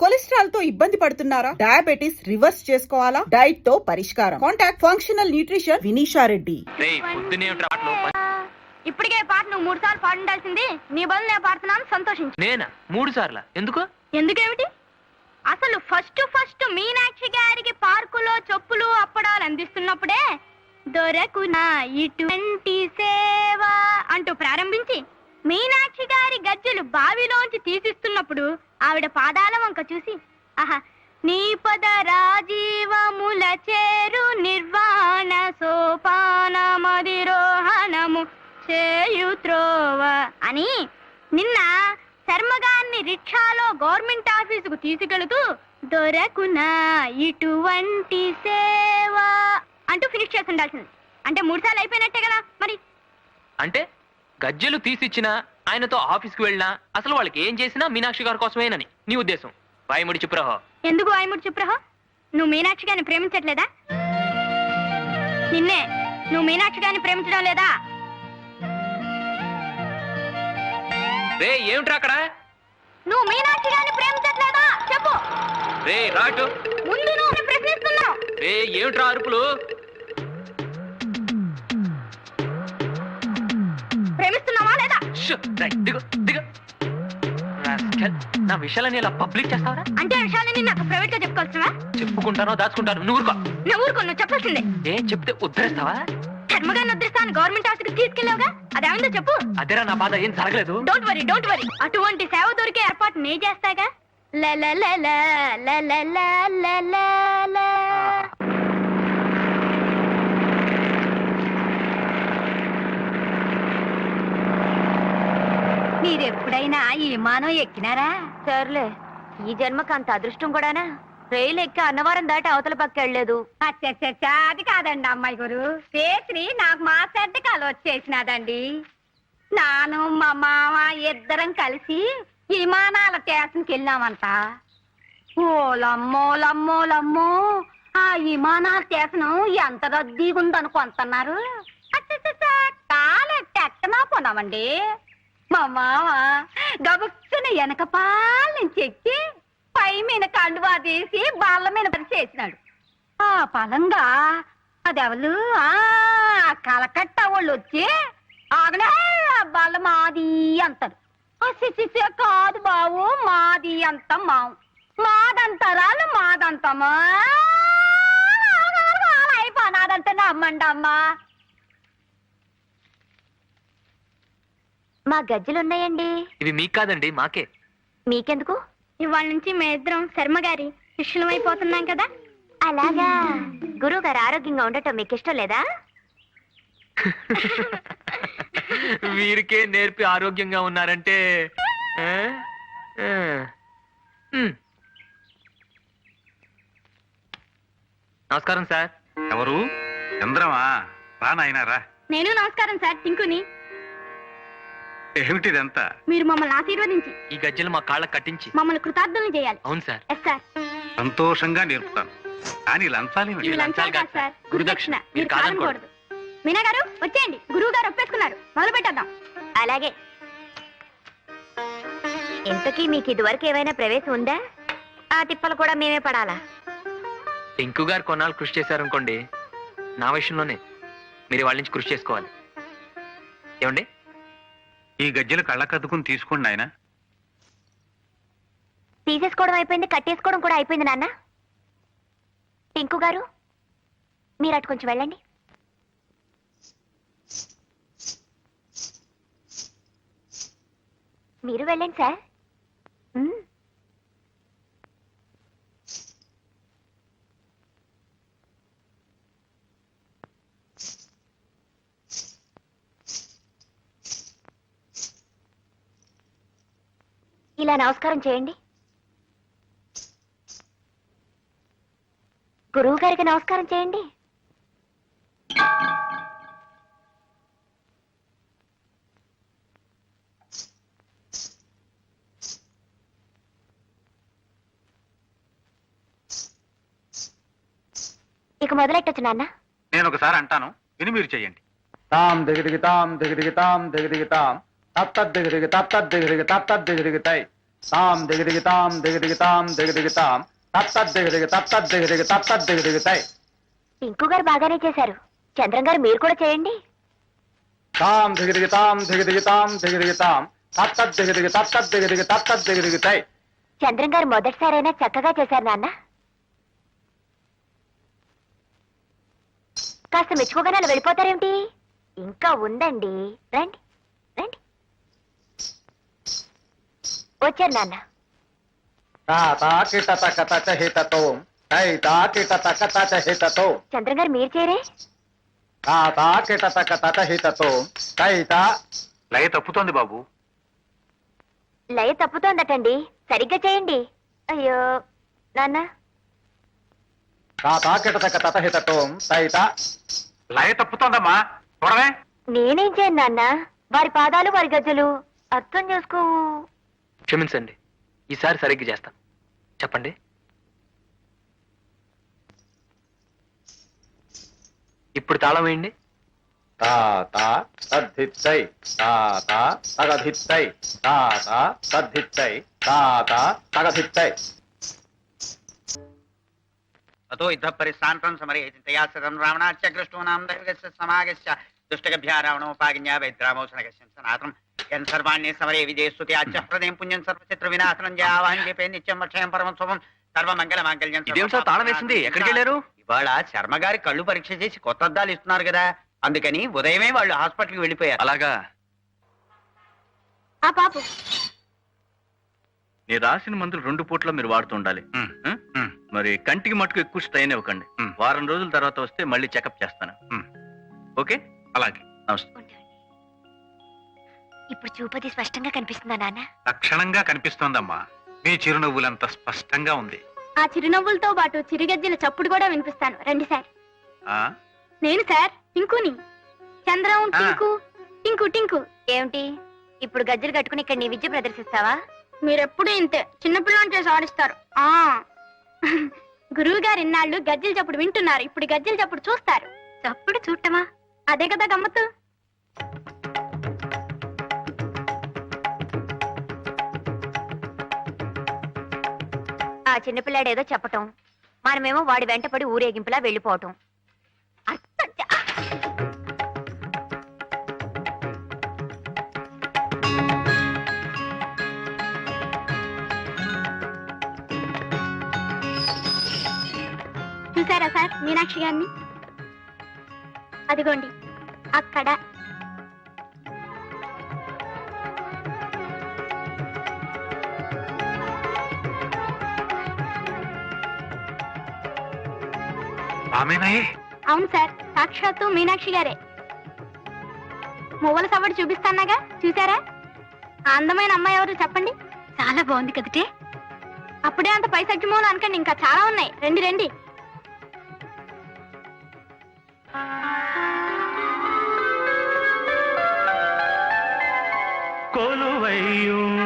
కొలెస్ట్రాల్తో ఇబ్బంది పడుతున్నారా? Diabetes reverse చేసుకోవాలా? డైట్తో పరిష్కారం. Contact functional nutrition Vinisha Reddy. ఇప్పటికే పాట నువ్వు మూడు సార్లు పాడుండాల్సింది నీ బదులు నేను పాడుతున్నాను సంతోషించు. నేనా? మూడు సార్లా? ఎందుకు? ఎందుకేమిటి? అసలు ఫస్ట్ ఫస్ట్ మీనాక్షి గారికి పార్కులో చెప్పులు అప్పడాలు అందిస్తున్నప్పుడే దొరకునా ఇటువంటి సేవ అంటూ ప్రారంభించి మీనాక్షి గారి గజ్జెలు బావిలోంచి తీసిస్తున్నప్పుడు ఆవిడ పాదాల వంక చూసి ఆహా నీ పద రాజీవముల చేరు నిర్వాణ సోపానమదిరోహణము చేయుత్రోవ అని నిన్న శర్మగారిని రిక్షాలో గవర్నమెంట్ ఆఫీసుకు తీసుకెళుతూ దొరకునా ఇటువంటి సేవ అంటూ ఫినిష్ చేసి ఉండాల్సింది అంటే మూడు సార్లు అయిపోయినట్టే కదా మరి? అంటే గజ్జెలు తీసిచ్చినా ఆయనతో ఆఫీస్కి వెళ్ళినా అసలు వాళ్ళకి ఏం చేసినా మీనాక్షి గారి కోసమేనని నీ ఉద్దేశం. వాయిముడి చెప్పురాహో ఎందుకు ఆయముడు చెప్పురహో నువ్వు మీనాక్షి గారిని ప్రేమించట్లేదా? నిన్నే నువ్వు మీనాక్షి గారిని ప్రేమించడం లేదా? రే ఏమిట్రా అక్కడ? నువ్వు మీనాక్షి గారిని ప్రేమించట్లేదా? చెప్పు. రే రాటు. ముందు నువ్వు ప్రశ్నిస్తున్నావు. రే ఏమిట్రా అరుపులు? పుష్ రైట్ నా విషయాలని ఇలా పబ్లిక్ చేస్తావరా? అంటే విషయాలని నాకు ప్రైవేట్గా చెప్పుకోవచ్చువా చెప్పుకుంటానో దాచుకుంటాను నువ్వు నువ్వు ఊరుకో చెప్పాల్సిందే. ఏ చెప్తే ఉద్ధరిస్తావా? కర్మగా నొద్దిస్తాను గవర్నమెంట్ ఆఫీస్కి కి తీసుకెళ్ళావుగా? అదేమైందో చెప్పు. అదేరా నా బాధ ఏం జరగలేదు. డోంట్ వరీ డోంట్ వరీ అటువంటి సేవ దొరికే ఏర్పాటు నే చేస్తాగా? ల ల. మీరెప్పుడైనా ఈ విమానం ఎక్కినారా? సర్లే. ఈ జన్మకు అంత అదృష్టం కూడానా? రైలు ఎక్కి అన్నవరం దాటి అవతల పక్క వెళ్ళలేదు. అచ్చచ్చచ్చా అది కాదండి అమ్మాయి గురు. పేత్రి నాకు మాట్లాడితే కల వచ్చేసినాదండి. నాను మా మామ ఇద్దరం కలిసి విమానాల స్టేషన్కి వెళ్ళామంట. ఓలమ్మో లమ్మో లమ్మో ఆ విమానాల స్టేషన్ ఎంత రద్దీగా ఉందనుకుంటున్నారు అచ్చచ్చచ్చా, కాలెట్టెక్కనా పోనామండి? మా మామ గబుక్కున వెనకపాల నుంచి ఎక్కి పై మీద కండువా తీసి బాళ్ళ మీద పని చేసినాడు ఆ పలంగా అదెవలు ఆ కలకట్ట వాళ్ళు వచ్చి ఆగలే ఆ బాళ్ళ మాది అంటారు ఆ కాదు బావు మాది అంత మావు మాదంతరాలు మాదంతమా అయిపోనాదంటే నమ్మండి అమ్మా మా గజ్జలున్నాయండి. ఇవి మీకు కాదండి మాకే. మీకెందుకు? ఇవాళ నుంచి మీ ఇద్దరం శర్మ గారి శిష్యులమైపోతున్నాం కదా. అలాగా. గురువు గారు ఆరోగ్యంగా ఉండటం మీకు ఇష్టం లేదా? వీరికే నేర్పి ఆరోగ్యంగా ఉన్నారంటే ఆ? ఆ. ఉమ్. నమస్కారం సార్. ఎవరు? చంద్రమా రా నాయనా రా. నేను నమస్కారం సార్ టింకుని. ఏమిటిదంతా? మీరు మమ్మల్ని ఆశీర్వదించి. ఈ గజ్జలు మా కాళ్ళ కట్టించి. మమ్మల్ని కృతార్థులను చేయాలి. అవును సార్. ఎస్ సార్ సంతోషంగా నేర్పుతాను. కానీ లంచాలేమిటి ఇవి లంచాలు కాదు సార్. గురుదక్షిణ. మీరు కాదనకూడదు. కాదనకూడదు. మీనా గారు వచ్చేయండి. గురువు గారు ఒప్పేసుకున్నారు. మొదలు పెట్టేద్దాం. అలాగే. ఇంతకీ మీకు ఇదివరకు ఏమైనా ప్రవేశం ఉందా? ఆ తిప్పలు కూడా మేమే పడాలా? టింకు గారు కొన్నాళ్ళు కృషి చేశారనుకోండి నా విషయంలోనే మీరు వాళ్ళ నుంచి కృషి చేసుకోవాలి. ఏమండి? ఈ గజ్జెలు కళ్ళకద్దుకుని తీసుకోండి నాయన. తీసేసుకోవడం అయిపోయింది కట్టేసుకోవడం కూడా అయిపోయింది నాన్న. టింకు గారు మీరు అటు కొంచెం వెళ్ళండి. మీరు వెళ్ళండి సార్. ఇలా నమస్కారం చేయండి. గురువు గారికి నమస్కారం చేయండి. ఇక మొదలెట్టచ్చు నాన్న. నేను ఒకసారి అంటాను విని మీరు చెయ్యండి తాం దిగదిగి తాం దిగదిగి తాం దిగదిగి తాం తత్తద్ దిగదిగి తత్తద్ దిగదిగి తత్తద్ దిగదిగి తై తాం దిగదిగితాం దిగదిగితాం. దిగదిగితాం తత్తద్ దిగదిగి తత్తద్ దిగదిగి తత్తద్ దిగదిగితాయి. పింకు గారు బాగానే చేశారు. చంద్రం గారు మీరు కూడా చేయండి. తాం దిగదిగితాం దిగదిగితాం దిగదిగితాం. తత్తద్ దిగదిగి తత్తద్ దిగదిగి తత్తద్ దిగదిగితాయి. చంద్రం గారు మొదటిసారైనా చక్కగా చేశారు నాన్న. కాస్త మెచ్చుకోగానే అలా వెళ్ళిపోతారేమిటి? ఇంకా ఉందండి. రండి రండి. వచ్చారు నాన్న. చంద్రం గారు మీరు చేరే లయ తప్పుతోంది బాబు. లయ తప్పుతోందటండి. సరిగ్గా చేయండి. అయ్యో నాన్న. లయ తప్పుతోందమ్మా. చూడవే నేనేం చేయను నాన్న. వారి పాదాలు వారి గజ్జలు అర్థం చేసుకోవు క్షమించండి. ఈసారి సరిగ్గా చేస్తాను. చెప్పండి. ఇప్పుడు తాళం వేయండి. తాత తద్ధిత్తై తాత తగధిత్తై తాత తద్ధిత్తై తాత తగధిత్తై అతో యుద్ధ పరిశాంతం సమరే చింతయా సతం రావణాచ కృష్ణూనాం దైర్ఘస్య సమాగస్య. దుష్టగభ్యా రావణోపాజ్ఞా వైద్రామోషణగస్యం సనాతం. యన్ సర్వాణ్య సమరే విజయస్తుతి ఆచ్య ప్రదేం పుణ్యం సర్వచిత్ర వినాశనం జయావాహం చెప్పే నిత్యం వక్షయం పరమం శుభం సర్వమంగళ మాంగళ్యం ఇదేం సార్ తాళం వేసింది? ఎక్కడికి వెళ్ళారు? ఇవాళ శర్మ గారి కళ్ళు పరీక్ష చేసి కొత్త అద్దాలు ఇస్తున్నారు కదా. అందుకని ఉదయమే వాళ్ళు హాస్పిటల్కి వెళ్ళిపోయారు. అలాగా. ఆ పాపు. నేను రాసిన మందులు రెండు పూట్ల మీరు వాడుతూ ఉండాలి. ఉమ్, ఉం? ఉమ్, మరి కంటికి మటుకు ఎక్కువ స్ట్రైన్ ఇవ్వకండి. వారం రోజుల తర్వాత వస్తే మళ్ళీ చెకప్ చేస్తాను. ఓకే? అలాగే. నమస్తే. ఇప్పుడు చూపది స్పష్టంగా కనిపిస్తుందా నాన్న? లక్షణంగా కనిపిస్తోందమ్మా. మీ చిరునవ్వులంత స్పష్టంగా ఉంది. ఆ చిరునవ్వులతో పాటు చిరుగజ్జల చప్పుడు కూడా వినిపిస్తాను. రండి సార్. ఆ? నేను సార్ టింకుని చంద్రం ఆ. టింకు టింకు టింకు. ఏమిటి? ఇప్పుడు గజ్జలు కట్టుకుని ఇక్కడ నీ విద్య ప్రదర్శిస్తావా? మీరెప్పుడు ఇంతే. చిన్నపిల్లని చేసి ఆడిస్తారు. ఆ. గురువు గారు ఇన్నాళ్ళు గజ్జల చప్పుడు వింటున్నారు. ఇప్పుడు గజ్జల చప్పుడు చూస్తారు. చప్పుడు చూడటమా? అదే కదా గమ్మత్తు. ఆ చిన్నపిల్లాడు ఏదో చెప్పటం. మనమేమో వాడి వెంటపడి ఊరేగింపులా వెళ్ళిపోవటం. చూసారా సార్ మీనాక్షి గారిని? అదిగోండి అక్కడ ఆమెనాయే అవును సార్ సాక్షాత్తు మీనాక్షి గారే. మువ్వల సవడి చూపిస్తానాగా చూసారా ఆ అందమైన అమ్మాయి ఎవరు చెప్పండి? చాలా బాగుంది కదటే. అప్పుడే అంత పైసగ్యమూలు అనకండి ఇంకా చాలా ఉన్నాయి. రండి రండి. కొలువయ్యున్నాడే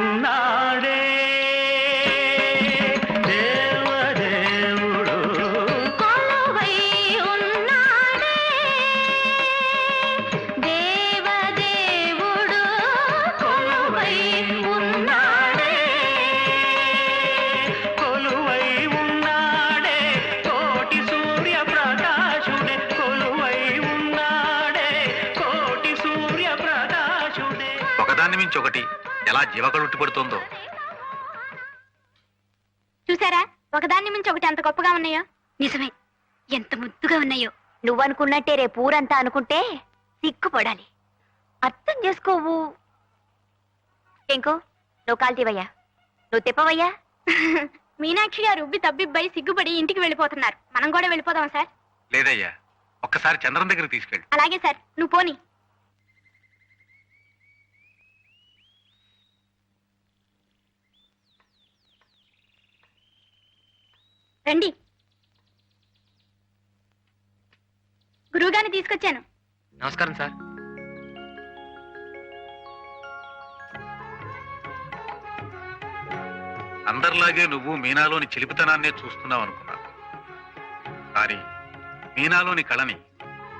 మించి ఒకటి. ఎలా జీవకళుట్టి పడుతోందో చూసారా? ఒకదాన్ని మించి ఒకటి ఎంత గొప్పగా ఉన్నాయో? నిజమే. ఎంత ముద్దుగా ఉన్నాయో. నువ్వనుకున్నట్టే రేపు ఊరంతా అనుకుంటే సిగ్గుపడాలి. అర్థం చేసుకోవు. ఇంకో నువ్వు కాలు తీవయ్యా. నువ్వు తిప్పవయ్యా. మీనాక్షి గారు ఉబ్బి తబ్బిబ్బై సిగ్గుపడి ఇంటికి వెళ్ళిపోతున్నారు. మనం కూడా వెళ్ళిపోదాం సార్. లేదయ్యా. ఒక్కసారి చంద్రం దగ్గరికి తీసుకెళ్ళి. అలాగే సార్. నువ్వు పోని. రండి. గురువుగారిని తీసుకొచ్చాను. నమస్కారం సార్. అందరిలాగే నువ్వు మీనాలోని చిలిపితనాన్నే చూస్తున్నావు అనుకున్నాను. కానీ మీనాలోని కళని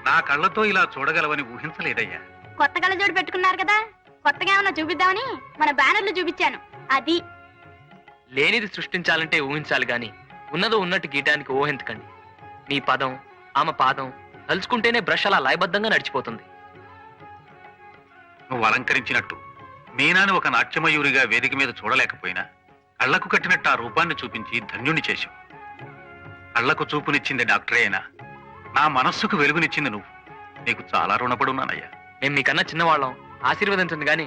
నా కళ్ళతో ఇలా చూడగలవని ఊహించలేదయ్యా. కొత్త కళ్ళజోడు పెట్టుకున్నారు కదా? కొత్తగా ఏమన్నా చూపిద్దామని మన బ్యానర్లు చూపించాను. అది. లేనిది సృష్టించాలంటే ఊహించాలి గాని ఉన్నదో ఉన్నట్టు గీయటానికి ఊహించకండి మీ పదం ఆమె పాదం తలుచుకుంటేనే బ్రష్ అలా లయబద్ధంగా నడిచిపోతుంది. నువ్వు అలంకరించినట్టు మీనాని ఒక నాట్యమయూరిగా వేదిక మీద చూడలేకపోయినా కళ్ళకు కట్టినట్టు ఆ రూపాన్ని చూపించి ధన్యుణ్ణి చేశావు. కళ్ళకు చూపునిచ్చింది డాక్టరే అయినా నా మనస్సుకు వెలుగునిచ్చింది నువ్వు. నీకు చాలా రుణపడి ఉన్నానయ్యా మేము మీకన్నా చిన్నవాళ్ళం ఆశీర్వదించండి గాని